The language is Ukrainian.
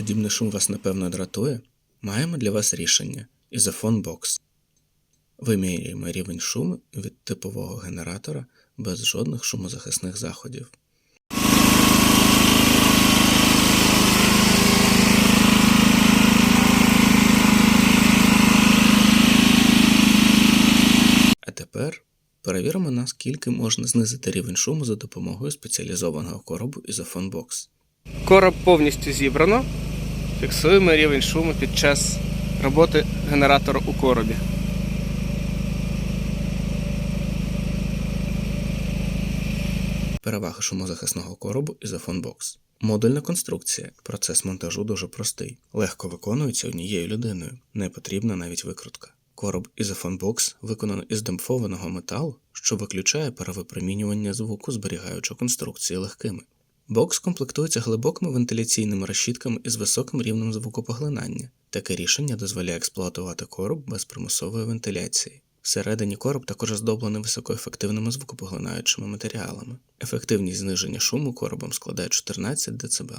Подібний шум вас напевно дратує? Маємо для вас рішення Ізофон Box. Вимірюємо рівень шуму від типового генератора без жодних шумозахисних заходів. А тепер перевіримо, наскільки можна знизити рівень шуму за допомогою спеціалізованого коробу Ізофон Box. Короб повністю зібрано. Фіксуємо рівень шуму під час роботи генератора у коробі. Перевага шумозахисного коробу Ізофон Box. Модульна конструкція. Процес монтажу дуже простий. Легко виконується однією людиною. Не потрібна навіть викрутка. Короб Ізофон Box виконано із демпфованого металу, що виключає перевипромінювання звуку, зберігаючи конструкції легкими. Бокс комплектується глибокими вентиляційними розчітками із високим рівнем звукопоглинання. Таке рішення дозволяє експлуатувати короб без примусової вентиляції. Всередині короб також оздоблений високоефективними звукопоглинаючими матеріалами. Ефективність зниження шуму коробом складає 14 дБ.